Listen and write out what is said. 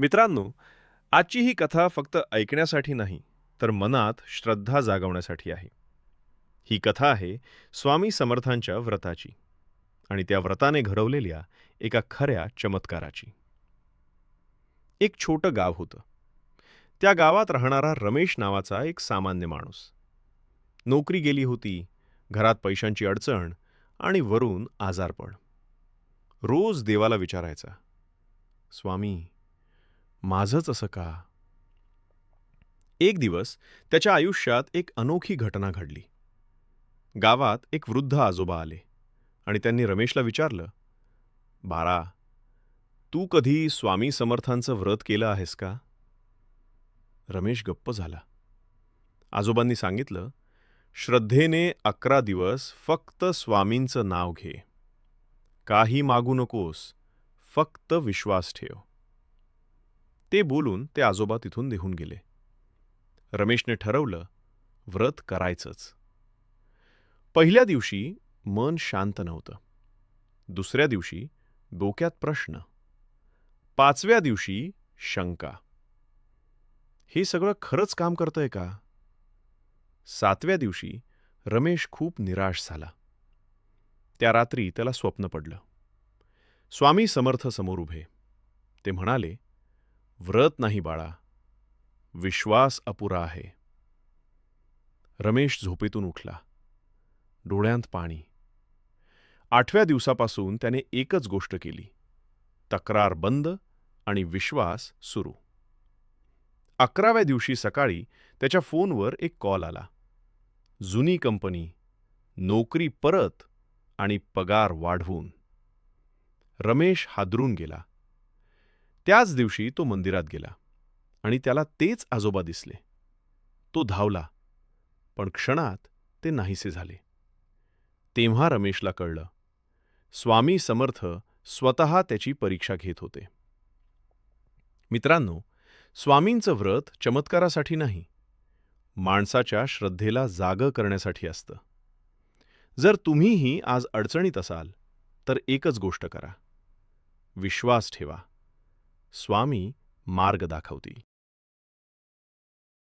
मित्रांनो आजची ही कथा फक्त ऐकण्यासाठी नाही तर मनात श्रद्धा जागवण्यासाठी आहे. ही कथा आहे स्वामी समर्थांच्या व्रताची आणि त्या व्रताने घडवलेल्या एका खऱ्या चमत्काराची. एक छोटं गाव होतं. त्या गावात राहणारा रमेश नावाचा एक सामान्य माणूस. नोकरी गेली होती घरात पैशांची अडचण आणि वरून आजारपण. रोज देवाला विचारायचा स्वामी माझंच असं का? एक दिवस त्याच्या आयुष्यात एक अनोखी घटना घडली. गावात एक वृद्ध आजोबा आले आणि त्यांनी रमेशला विचारलं बारा तू कधी स्वामी समर्थांचं व्रत केलं आहेस का? रमेश गप्प झाला. आजोबांनी सांगितलं श्रद्धेने अकरा दिवस फक्त स्वामींचं नाव घे. काही मागू नकोस फक्त विश्वास ठेव. ते बोलून ते आजोबा तिथून निघून गेले. रमेशने ठरवलं व्रत करायचंच. पहिल्या दिवशी मन शांत नव्हतं. दुसऱ्या दिवशी डोक्यात प्रश्न. पाचव्या दिवशी शंका. हे सगळं खरंच काम करतंय का? सातव्या दिवशी रमेश खूप निराश झाला. त्या रात्री त्याला स्वप्न पडलं. स्वामी समर्थ समोर उभे. ते म्हणाले व्रत नाही बाळा विश्वास अपुरा आहे. रमेश झोपेतून उठला डोळ्यांत पाणी. आठव्या दिवसापासून त्याने एकच गोष्ट केली तक्रार बंद आणि विश्वास सुरू. अकराव्या दिवशी सकाळी त्याच्या फोनवर एक कॉल आला. जुनी कंपनी नोकरी परत आणि पगार वाढवून. रमेश हादरून गेला. त्याच दिवशी तो मंदिरात गेला आणि त्याला तेच आजोबा दिसले. तो धावला पण क्षणात ते नाहीसे झाले. तेव्हा रमेशला कळलं स्वामी समर्थ स्वतः त्याची परीक्षा घेत होते. मित्रांनो स्वामींचं व्रत चमत्कारासाठी नाही माणसाच्या श्रद्धेला जागं करण्यासाठी असतं. जर तुम्हीही आज अडचणीत असाल तर एकच गोष्ट करा विश्वास ठेवा. स्वामी मार्ग दाखवतील.